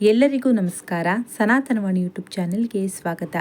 ಎಲ್ಲರಿಗೂ ನಮಸ್ಕಾರ. ಸನಾತನವಾಣಿ ಯೂಟ್ಯೂಬ್ ಚಾನೆಲ್ಗೆ ಸ್ವಾಗತ.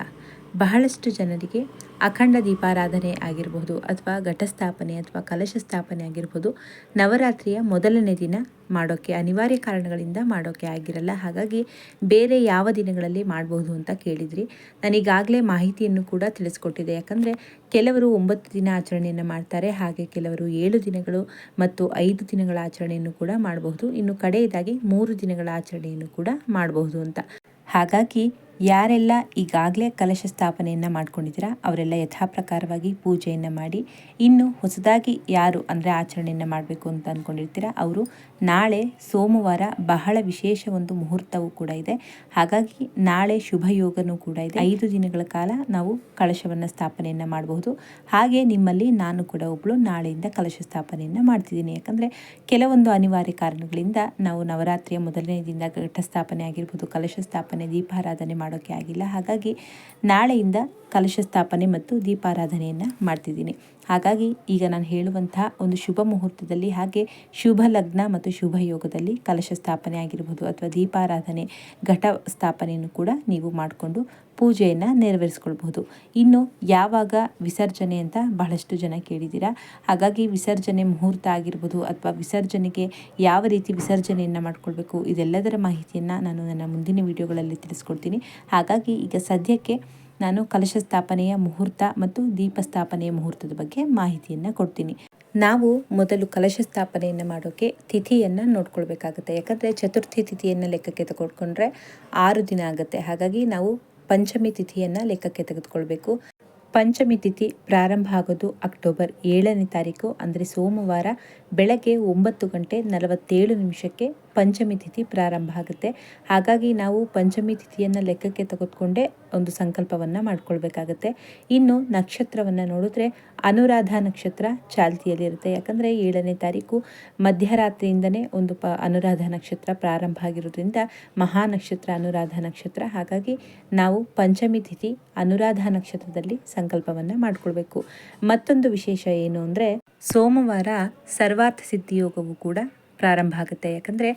ಬಹಳಷ್ಟು ಜನರಿಗೆ ಅಖಂಡ ದೀಪಾರಾಧನೆ ಆಗಿರಬಹುದು ಅಥವಾ ಘಟಸ್ಥಾಪನೆ ಅಥವಾ ಕಲಶ ಸ್ಥಾಪನೆ ಆಗಿರ್ಬೋದು ನವರಾತ್ರಿಯ ಮೊದಲನೇ ದಿನ ಮಾಡೋಕ್ಕೆ ಅನಿವಾರ್ಯ ಕಾರಣಗಳಿಂದ ಮಾಡೋಕ್ಕೆ ಆಗಿರಲ್ಲ. ಹಾಗಾಗಿ ಬೇರೆ ಯಾವ ದಿನಗಳಲ್ಲಿ ಮಾಡಬಹುದು ಅಂತ ಕೇಳಿದ್ರಿ. ನನಗಾಗಲೇ ಮಾಹಿತಿಯನ್ನು ಕೂಡ ತಿಳಿಸ್ಕೊಟ್ಟಿದೆ ಯಾಕಂದರೆ ಕೆಲವರು ಒಂಬತ್ತು ದಿನ ಆಚರಣೆಯನ್ನು ಮಾಡ್ತಾರೆ, ಹಾಗೆ ಕೆಲವರು ಏಳು ದಿನಗಳು ಮತ್ತು ಐದು ದಿನಗಳ ಆಚರಣೆಯನ್ನು ಕೂಡ ಮಾಡಬಹುದು. ಇನ್ನು ಕಡೆಯದಾಗಿ ಮೂರು ದಿನಗಳ ಆಚರಣೆಯನ್ನು ಕೂಡ ಮಾಡಬಹುದು ಅಂತ. ಹಾಗಾಗಿ ಯಾರೆಲ್ಲ ಈಗಾಗಲೇ ಕಲಶ ಸ್ಥಾಪನೆಯನ್ನು ಮಾಡ್ಕೊಂಡಿದ್ದೀರಾ, ಅವರೆಲ್ಲ ಯಥಾಪ್ರಕಾರವಾಗಿ ಪೂಜೆಯನ್ನು ಮಾಡಿ, ಇನ್ನು ಹೊಸದಾಗಿ ಯಾರು ಅಂದರೆ ಆಚರಣೆಯನ್ನು ಮಾಡಬೇಕು ಅಂತ ಅಂದ್ಕೊಂಡಿರ್ತೀರಾ ಅವರು ನಾಳೆ ಸೋಮವಾರ ಬಹಳ ವಿಶೇಷ ಒಂದು ಮುಹೂರ್ತವೂ ಕೂಡ ಇದೆ. ಹಾಗಾಗಿ ನಾಳೆ ಶುಭ ಯೋಗನೂ ಕೂಡ ಇದೆ. ಐದು ದಿನಗಳ ಕಾಲ ನಾವು ಕಲಶವನ್ನು ಸ್ಥಾಪನೆಯನ್ನು ಮಾಡಬಹುದು. ಹಾಗೆ ನಿಮ್ಮಲ್ಲಿ ನಾನು ಕೂಡ ಒಬ್ಬಳು ನಾಳೆಯಿಂದ ಕಲಶ ಸ್ಥಾಪನೆಯನ್ನು ಮಾಡ್ತಿದ್ದೀನಿ. ಯಾಕಂದರೆ ಕೆಲವೊಂದು ಅನಿವಾರ್ಯ ಕಾರಣಗಳಿಂದ ನಾವು ನವರಾತ್ರಿಯ ಮೊದಲನೇ ದಿನ ಘಟ ಸ್ಥಾಪನೆ ಆಗಿರ್ಬೋದು, ಕಲಶ ಸ್ಥಾಪನೆ, ದೀಪಾರಾಧನೆ ಮಾಡೋಕ್ಕೆ ಆಗಿಲ್ಲ. ಹಾಗಾಗಿ ನಾಳೆಯಿಂದ ಕಲಶ ಸ್ಥಾಪನೆ ಮತ್ತು ದೀಪಾರಾಧನೆಯನ್ನು ಮಾಡ್ತಿದ್ದೀನಿ. ಹಾಗಾಗಿ ಈಗ ನಾನು ಹೇಳುವಂತಹ ಒಂದು ಶುಭ ಮುಹೂರ್ತದಲ್ಲಿ ಹಾಗೆ ಶುಭ ಲಗ್ನ ಮತ್ತು ಶುಭ ಯೋಗದಲ್ಲಿ ಕಲಶ ಸ್ಥಾಪನೆ ಆಗಿರ್ಬೋದು ಅಥವಾ ದೀಪಾರಾಧನೆ ಘಟ ಸ್ಥಾಪನೆಯನ್ನು ಕೂಡ ನೀವು ಮಾಡಿಕೊಂಡು ಪೂಜೆಯನ್ನು ನೆರವೇರಿಸ್ಕೊಳ್ಬಹುದು. ಇನ್ನು ಯಾವಾಗ ವಿಸರ್ಜನೆ ಅಂತ ಬಹಳಷ್ಟು ಜನ ಕೇಳಿದ್ದೀರಾ? ಹಾಗಾಗಿ ವಿಸರ್ಜನೆ ಮುಹೂರ್ತ ಆಗಿರ್ಬೋದು ಅಥವಾ ವಿಸರ್ಜನೆಗೆ ಯಾವ ರೀತಿ ವಿಸರ್ಜನೆಯನ್ನು ಮಾಡಿಕೊಳ್ಬೇಕು? ಇದೆಲ್ಲದರ ಮಾಹಿತಿಯನ್ನು ನಾನು ನನ್ನ ಮುಂದಿನ ವಿಡಿಯೋಗಳಲ್ಲಿ ತಿಳಿಸ್ಕೊಡ್ತೀನಿ. ಹಾಗಾಗಿ ಈಗ ಸದ್ಯಕ್ಕೆ ನಾನು ಕಲಶ ಸ್ಥಾಪನೆಯ ಮುಹೂರ್ತ ಮತ್ತು ದೀಪ ಸ್ಥಾಪನೆಯ ಮುಹೂರ್ತದ ಬಗ್ಗೆ ಮಾಹಿತಿಯನ್ನು ಕೊಡ್ತೀನಿ. ನಾವು ಮೊದಲು ಕಲಶ ಸ್ಥಾಪನೆಯನ್ನು ಮಾಡೋಕ್ಕೆ ತಿಥಿಯನ್ನು ನೋಡ್ಕೊಳ್ಬೇಕಾಗುತ್ತೆ. ಯಾಕಂದರೆ ಚತುರ್ಥಿ ತಿಥಿಯನ್ನು ಲೆಕ್ಕಕ್ಕೆ ತಗೊಂಡ್ಕೊಂಡ್ರೆ ಆರು ದಿನ ಆಗುತ್ತೆ. ಹಾಗಾಗಿ ನಾವು ಪಂಚಮಿ ತಿಥಿಯನ್ನು ಲೆಕ್ಕಕ್ಕೆ ತೆಗೆದುಕೊಳ್ಬೇಕು. ಪಂಚಮಿ ತಿಥಿ ಪ್ರಾರಂಭ ಆಗೋದು ಅಕ್ಟೋಬರ್ ಏಳನೇ ತಾರೀಕು, ಅಂದರೆ ಸೋಮವಾರ ಬೆಳಗ್ಗೆ ಒಂಬತ್ತು ಗಂಟೆ ನಲವತ್ತೇಳು ನಿಮಿಷಕ್ಕೆ ಪಂಚಮಿ ತಿಥಿ ಪ್ರಾರಂಭ ಆಗುತ್ತೆ. ಹಾಗಾಗಿ ನಾವು ಪಂಚಮಿ ತಿಥಿಯನ್ನು ಲೆಕ್ಕಕ್ಕೆ ತೆಗೆದುಕೊಂಡೇ ಒಂದು ಸಂಕಲ್ಪವನ್ನು ಮಾಡ್ಕೊಳ್ಬೇಕಾಗತ್ತೆ. ಇನ್ನು ನಕ್ಷತ್ರವನ್ನು ನೋಡಿದ್ರೆ ಅನುರಾಧ ನಕ್ಷತ್ರ ಚಾಲ್ತಿಯಲ್ಲಿರುತ್ತೆ. ಯಾಕಂದರೆ ಏಳನೇ ತಾರೀಕು ಮಧ್ಯರಾತ್ರಿಯಿಂದನೇ ಒಂದು ಪ ಅನುರಾಧ ನಕ್ಷತ್ರ ಪ್ರಾರಂಭ ಆಗಿರೋದ್ರಿಂದ ಮಹಾ ನಕ್ಷತ್ರ ಅನುರಾಧ ನಕ್ಷತ್ರ. ಹಾಗಾಗಿ ನಾವು ಪಂಚಮಿ ತಿಥಿ ಅನುರಾಧ ನಕ್ಷತ್ರದಲ್ಲಿ ಸಂಕಲ್ಪವನ್ನು ಮಾಡಿಕೊಳ್ಬೇಕು. ಮತ್ತೊಂದು ವಿಶೇಷ ಏನು ಅಂದರೆ ಸೋಮವಾರ ಸರ್ವಾರ್ಥ ಸಿದ್ಧಿಯೋಗವು ಕೂಡ ಪ್ರಾರಂಭ ಆಗುತ್ತೆ. ಯಾಕಂದರೆ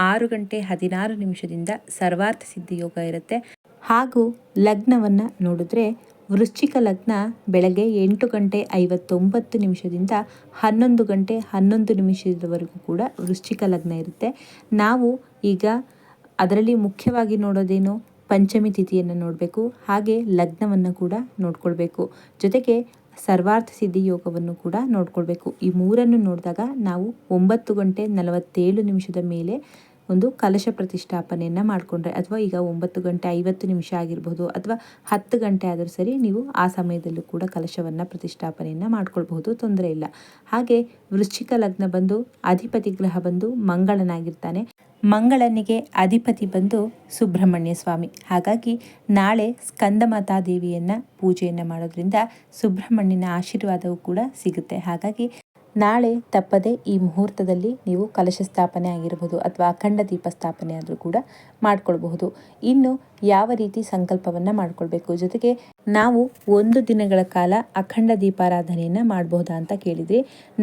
ಆರು ಗಂಟೆ ಹದಿನಾರು ನಿಮಿಷದಿಂದ ಸರ್ವಾರ್ಥ ಸಿದ್ಧಿ ಯೋಗ ಇರುತ್ತೆ. ಹಾಗೂ ಲಗ್ನವನ್ನು ನೋಡಿದ್ರೆ ವೃಶ್ಚಿಕ ಲಗ್ನ ಬೆಳಗ್ಗೆ ಎಂಟು ಗಂಟೆ ಐವತ್ತೊಂಬತ್ತು ನಿಮಿಷದಿಂದ ಹನ್ನೊಂದು ಗಂಟೆ ಹನ್ನೊಂದು ನಿಮಿಷದವರೆಗೂ ಕೂಡ ವೃಶ್ಚಿಕ ಲಗ್ನ ಇರುತ್ತೆ. ನಾವು ಈಗ ಅದರಲ್ಲಿ ಮುಖ್ಯವಾಗಿ ನೋಡೋದೇನು? ಪಂಚಮಿ ತಿಥಿಯನ್ನು ನೋಡಬೇಕು. ಹಾಗೆ ಲಗ್ನವನ್ನು ಕೂಡ ನೋಡ್ಕೊಳ್ಬೇಕು. ಜೊತೆಗೆ ಸರ್ವಾರ್ಥ ಸಿದ್ಧಿ ಯೋಗವನ್ನು ಕೂಡ ನೋಡ್ಕೊಳ್ಬೇಕು. ಈ ಮೂರನ್ನು ನೋಡಿದಾಗ ನಾವು ಒಂಬತ್ತು ಗಂಟೆ ನಲವತ್ತೇಳು ನಿಮಿಷದ ಮೇಲೆ ಒಂದು ಕಲಶ ಪ್ರತಿಷ್ಠಾಪನೆಯನ್ನು ಮಾಡಿಕೊಂಡ್ರೆ, ಅಥವಾ ಈಗ ಒಂಬತ್ತು ಗಂಟೆ ಐವತ್ತು ನಿಮಿಷ ಆಗಿರ್ಬೋದು, ಅಥವಾ ಹತ್ತು ಗಂಟೆ ಆದರೂ ಸರಿ ನೀವು ಆ ಸಮಯದಲ್ಲೂ ಕೂಡ ಕಲಶವನ್ನು ಪ್ರತಿಷ್ಠಾಪನೆಯನ್ನು ಮಾಡ್ಕೊಳ್ಬಹುದು, ತೊಂದರೆ ಇಲ್ಲ. ಹಾಗೆ ವೃಶ್ಚಿಕ ಲಗ್ನ ಬಂದು, ಅಧಿಪತಿ ಗ್ರಹ ಬಂದು ಮಂಗಳನಾಗಿರ್ತಾನೆ. ಮಂಗಳನಿಗೆ ಅಧಿಪತಿ ಬಂದು ಸುಬ್ರಹ್ಮಣ್ಯ ಸ್ವಾಮಿ. ಹಾಗಾಗಿ ನಾಳೆ ಸ್ಕಂದಮಾತಾ ದೇವಿಯನ್ನ ಪೂಜೆಯನ್ನು ಮಾಡೋದ್ರಿಂದ ಸುಬ್ರಹ್ಮಣ್ಯನ ಆಶೀರ್ವಾದವೂ ಕೂಡ ಸಿಗುತ್ತೆ. ಹಾಗಾಗಿ ನಾಳೆ ತಪ್ಪದೆ ಈ ಮುಹೂರ್ತದಲ್ಲಿ ನೀವು ಕಲಶ ಸ್ಥಾಪನೆ ಆಗಿರಬಹುದು ಅಥವಾ ಅಖಂಡ ದೀಪ ಸ್ಥಾಪನೆ ಆದರೂ ಕೂಡ ಮಾಡಿಕೊಳ್ಬಹುದು. ಇನ್ನು ಯಾವ ರೀತಿ ಸಂಕಲ್ಪವನ್ನು ಮಾಡಿಕೊಳ್ಬೇಕು? ಜೊತೆಗೆ ನಾವು ಒಂದು ದಿನಗಳ ಕಾಲ ಅಖಂಡ ದೀಪಾರಾಧನೆಯನ್ನು ಮಾಡಬಹುದಾ ಅಂತ ಕೇಳಿದ್ರಿ,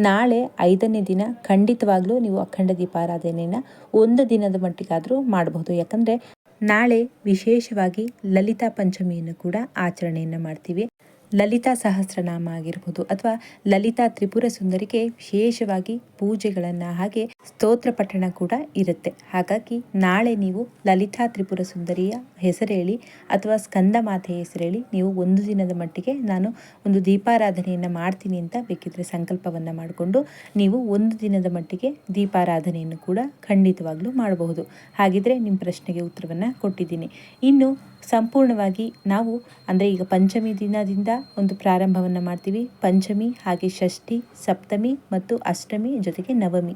ನಾಳೆ ಐದನೇ ದಿನ ಖಂಡಿತವಾಗ್ಲೂ ನೀವು ಅಖಂಡ ದೀಪಾರಾಧನೆಯನ್ನು ಒಂದು ದಿನದ ಮಟ್ಟಿಗಾದರೂ ಮಾಡಬಹುದು ಯಾಕಂದರೆ ನಾಳೆ ವಿಶೇಷವಾಗಿ ಲಲಿತಾ ಪಂಚಮಿಯನ್ನು ಕೂಡ ಆಚರಣೆಯನ್ನು ಮಾಡ್ತೀವಿ. ಲಲಿತಾ ಸಹಸ್ರನಾಮ ಆಗಿರ್ಬೋದು ಅಥವಾ ಲಲಿತಾ ತ್ರಿಪುರ ಸುಂದರಿಗೆ ವಿಶೇಷವಾಗಿ ಪೂಜೆಗಳನ್ನು ಹಾಗೆ ಸ್ತೋತ್ರ ಪಠಣ ಕೂಡ ಇರುತ್ತೆ. ಹಾಗಾಗಿ ನಾಳೆ ನೀವು ಲಲಿತಾ ತ್ರಿಪುರ ಸುಂದರಿಯ ಹೆಸರೇಳಿ ಅಥವಾ ಸ್ಕಂದ ಮಾತೆಯ ಹೆಸರೇಳಿ ನೀವು ಒಂದು ದಿನದ ಮಟ್ಟಿಗೆ ನಾನು ಒಂದು ದೀಪಾರಾಧನೆಯನ್ನು ಮಾಡ್ತೀನಿ ಅಂತ ಬೇಕಿದ್ರೆ ಸಂಕಲ್ಪವನ್ನು ಮಾಡಿಕೊಂಡು ನೀವು ಒಂದು ದಿನದ ಮಟ್ಟಿಗೆ ದೀಪಾರಾಧನೆಯನ್ನು ಕೂಡ ಖಂಡಿತವಾಗ್ಲೂ ಮಾಡಬಹುದು. ಹಾಗಿದ್ರೆ ನಿಮ್ಮ ಪ್ರಶ್ನೆಗೆ ಉತ್ತರವನ್ನು ಕೊಟ್ಟಿದ್ದೀನಿ. ಇನ್ನು ಸಂಪೂರ್ಣವಾಗಿ ನಾವು, ಅಂದರೆ ಈಗ ಪಂಚಮಿ ದಿನದಿಂದ ಒಂದು ಪ್ರಾರಂಭವನ್ನು ಮಾಡ್ತೀವಿ. ಪಂಚಮಿ, ಹಾಗೆ ಷಷ್ಠಿ, ಸಪ್ತಮಿ ಮತ್ತು ಅಷ್ಟಮಿ ಜೊತೆಗೆ ನವಮಿ.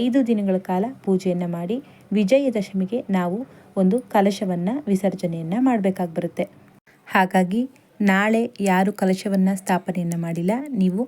ಐದು ದಿನಗಳ ಕಾಲ ಪೂಜೆಯನ್ನು ಮಾಡಿ ವಿಜಯದಶಮಿಗೆ ನಾವು ಒಂದು ಕಲಶವನ್ನು ವಿಸರ್ಜನೆಯನ್ನು ಮಾಡಬೇಕಾಗಿ ಬರುತ್ತೆ. ಹಾಗಾಗಿ ನಾಳೆ ಯಾರು ಕಲಶವನ್ನು ಸ್ಥಾಪನೆಯನ್ನು ಮಾಡಿಲ್ಲ, ನೀವು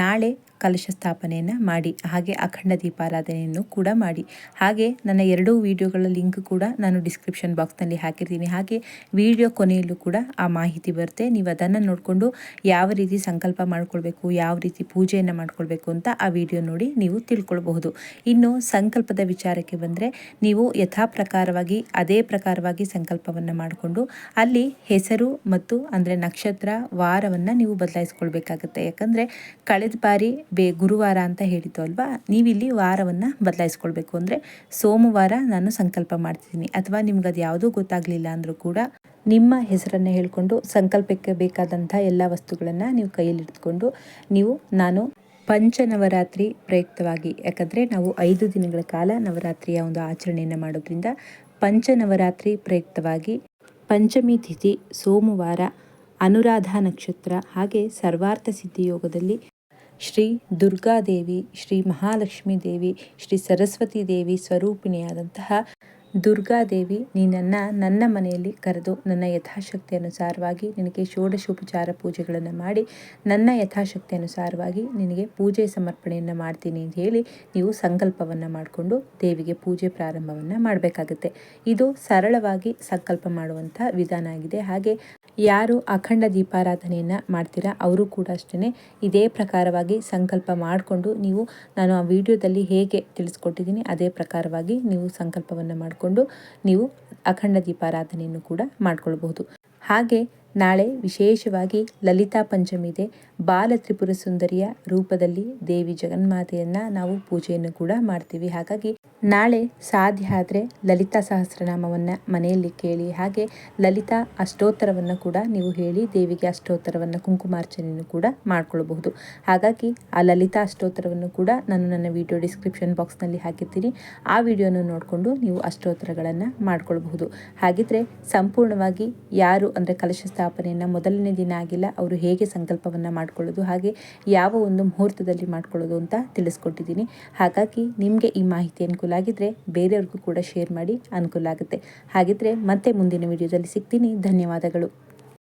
ನಾಳೆ ಕಲಶ ಸ್ಥಾಪನೆಯನ್ನು ಮಾಡಿ, ಹಾಗೆ ಅಖಂಡ ದೀಪಾರಾಧನೆಯನ್ನು ಕೂಡ ಮಾಡಿ. ಹಾಗೆ ನನ್ನ ಎರಡೂ ವಿಡಿಯೋಗಳ ಲಿಂಕ್ ಕೂಡ ನಾನು ಡಿಸ್ಕ್ರಿಪ್ಷನ್ ಬಾಕ್ಸ್ನಲ್ಲಿ ಹಾಕಿರ್ತೀನಿ. ಹಾಗೆ ವಿಡಿಯೋ ಕೊನೆಯಲ್ಲೂ ಕೂಡ ಆ ಮಾಹಿತಿ ಬರುತ್ತೆ. ನೀವು ಅದನ್ನು ನೋಡಿಕೊಂಡು ಯಾವ ರೀತಿ ಸಂಕಲ್ಪ ಮಾಡ್ಕೊಳ್ಬೇಕು, ಯಾವ ರೀತಿ ಪೂಜೆಯನ್ನು ಮಾಡ್ಕೊಳ್ಬೇಕು ಅಂತ ಆ ವಿಡಿಯೋ ನೋಡಿ ನೀವು ತಿಳ್ಕೊಳ್ಬಹುದು. ಇನ್ನು ಸಂಕಲ್ಪದ ವಿಚಾರಕ್ಕೆ ಬಂದರೆ ನೀವು ಯಥಾ ಪ್ರಕಾರವಾಗಿ ಅದೇ ಪ್ರಕಾರವಾಗಿ ಸಂಕಲ್ಪವನ್ನು ಮಾಡಿಕೊಂಡು ಅಲ್ಲಿ ಹೆಸರು ಮತ್ತು ಅಂದರೆ ನಕ್ಷತ್ರ, ವಾರವನ್ನು ನೀವು ಬದಲಾಯಿಸ್ಕೊಳ್ಬೇಕಾಗುತ್ತೆ. ಯಾಕಂದರೆ ಕಳೆದ ಬಾರಿ ಬೇ ಗುರುವಾರ ಅಂತ ಹೇಳಿದ್ದು ಅಲ್ವಾ? ನೀವಿಲ್ಲಿ ವಾರವನ್ನು ಬದಲಾಯಿಸ್ಕೊಳ್ಬೇಕು ಅಂದರೆ ಸೋಮವಾರ ನಾನು ಸಂಕಲ್ಪ ಮಾಡ್ತಿದ್ದೀನಿ. ಅಥವಾ ನಿಮ್ಗೆ ಅದು ಯಾವುದೂ ಗೊತ್ತಾಗಲಿಲ್ಲ ಅಂದರೂ ಕೂಡ ನಿಮ್ಮ ಹೆಸರನ್ನು ಹೇಳಿಕೊಂಡು ಸಂಕಲ್ಪಕ್ಕೆ ಬೇಕಾದಂಥ ಎಲ್ಲ ವಸ್ತುಗಳನ್ನು ನೀವು ಕೈಯಲ್ಲಿ ಇಟ್ಕೊಂಡು ನೀವು, ನಾನು ಪಂಚನವರಾತ್ರಿ ಪ್ರಯುಕ್ತವಾಗಿ, ಯಾಕಂದರೆ ನಾವು ಐದು ದಿನಗಳ ಕಾಲ ನವರಾತ್ರಿಯ ಒಂದು ಆಚರಣೆಯನ್ನು ಮಾಡೋದ್ರಿಂದ ಪಂಚನವರಾತ್ರಿ ಪ್ರಯುಕ್ತವಾಗಿ ಪಂಚಮಿ ತಿಥಿ ಸೋಮವಾರ ಅನುರಾಧ ನಕ್ಷತ್ರ ಹಾಗೆ ಸರ್ವಾರ್ಥ ಸಿದ್ಧಿ ಯೋಗದಲ್ಲಿ ಶ್ರೀ ದುರ್ಗಾದೇವಿ ಶ್ರೀ ಮಹಾಲಕ್ಷ್ಮೀ ದೇವಿ, ಶ್ರೀ ಸರಸ್ವತಿ ದೇವಿ ಸ್ವರೂಪಿಣಿಯಾದಂತಹ ದುರ್ಗಾದೇವಿ ನೀನನ್ನು ನನ್ನ ಮನೆಯಲ್ಲಿ ಕರೆದು ನನ್ನ ಯಥಾಶಕ್ತಿ ಅನುಸಾರವಾಗಿ ನಿನಗೆ ಷೋಡಶೋಪಚಾರ ಪೂಜೆಗಳನ್ನು ಮಾಡಿ, ನನ್ನ ಯಥಾಶಕ್ತಿ ಅನುಸಾರವಾಗಿ ನಿನಗೆ ಪೂಜೆ ಸಮರ್ಪಣೆಯನ್ನು ಮಾಡ್ತೀನಿ ಅಂತ ಹೇಳಿ ನೀವು ಸಂಕಲ್ಪವನ್ನು ಮಾಡಿಕೊಂಡು ದೇವಿಗೆ ಪೂಜೆ ಪ್ರಾರಂಭವನ್ನು ಮಾಡಬೇಕಾಗುತ್ತೆ. ಇದು ಸರಳವಾಗಿ ಸಂಕಲ್ಪ ಮಾಡುವಂಥ ವಿಧಾನ ಆಗಿದೆ. ಹಾಗೆ ಯಾರು ಅಖಂಡ ದೀಪಾರಾಧನೆಯನ್ನು ಮಾಡ್ತೀರಾ ಅವರು ಕೂಡ ಅಷ್ಟೇ ಇದೇ ಪ್ರಕಾರವಾಗಿ ಸಂಕಲ್ಪ ಮಾಡಿಕೊಂಡು ನೀವು ನಾನು ಆ ವಿಡಿಯೋದಲ್ಲಿ ಹೇಗೆ ತಿಳಿಸ್ಕೊಟ್ಟಿದ್ದೀನಿ ಅದೇ ಪ್ರಕಾರವಾಗಿ ನೀವು ಸಂಕಲ್ಪವನ್ನು ಮಾಡಿಕೊಂಡು ನೀವು ಅಖಂಡ ದೀಪಾರಾಧನೆಯನ್ನು ಕೂಡ ಮಾಡ್ಕೊಳ್ಬಹುದು. ಹಾಗೆ ನಾಳೆ ವಿಶೇಷವಾಗಿ ಲಲಿತಾ ಪಂಚಮಿ ಇದೆ ಬಾಲ ತ್ರಿಪುರ ಸುಂದರಿಯ ರೂಪದಲ್ಲಿ ದೇವಿ ಜಗನ್ಮಾತೆಯನ್ನು ನಾವು ಪೂಜೆಯನ್ನು ಕೂಡ ಮಾಡ್ತೀವಿ. ಹಾಗಾಗಿ ನಾಳೆ ಸಾಧ್ಯ ಆದರೆ ಲಲಿತಾ ಸಹಸ್ರನಾಮವನ್ನು ಮನೆಯಲ್ಲಿ ಕೇಳಿ, ಹಾಗೆ ಲಲಿತಾ ಅಷ್ಟೋತ್ತರವನ್ನು ಕೂಡ ನೀವು ಹೇಳಿ, ದೇವಿಗೆ ಅಷ್ಟೋತ್ತರವನ್ನು ಕುಂಕುಮಾರ್ಚನೆಯನ್ನು ಕೂಡ ಮಾಡ್ಕೊಳ್ಬಹುದು. ಹಾಗಾಗಿ ಆ ಲಲಿತಾ ಅಷ್ಟೋತ್ತರವನ್ನು ಕೂಡ ನಾನು ನನ್ನ ವಿಡಿಯೋ ಡಿಸ್ಕ್ರಿಪ್ಷನ್ ಬಾಕ್ಸ್ನಲ್ಲಿ ಹಾಕಿರ್ತೀನಿ. ಆ ವಿಡಿಯೋನ ನೋಡಿಕೊಂಡು ನೀವು ಅಷ್ಟೋತ್ತರಗಳನ್ನು ಮಾಡ್ಕೊಳ್ಬಹುದು. ಹಾಗಿದ್ರೆ ಸಂಪೂರ್ಣವಾಗಿ ಯಾರು ಅಂದರೆ ಕಲಶ ಸ್ಥಾಪನೆಯನ್ನು ಮೊದಲನೇ ದಿನ ಆಗಿಲ್ಲ, ಅವರು ಹೇಗೆ ಸಂಕಲ್ಪವನ್ನು ಮಾಡ್ಕೊಳ್ಳೋದು, ಹಾಗೆ ಯಾವ ಒಂದು ಮುಹೂರ್ತದಲ್ಲಿ ಮಾಡ್ಕೊಳ್ಳೋದು ಅಂತ ತಿಳಿಸ್ಕೊಟ್ಟಿದ್ದೀನಿ. ಹಾಗಾಗಿ ನಿಮಗೆ ಈ ಮಾಹಿತಿ ಅನುಕೂಲ ಆಗಿದ್ದರೆ ಬೇರೆಯವ್ರಿಗೂ ಕೂಡ ಶೇರ್ ಮಾಡಿ ಅನುಕೂಲ ಆಗುತ್ತೆ. ಹಾಗಿದ್ದರೆ ಮತ್ತೆ ಮುಂದಿನ ವಿಡಿಯೋದಲ್ಲಿ ಸಿಗ್ತೀನಿ. ಧನ್ಯವಾದಗಳು.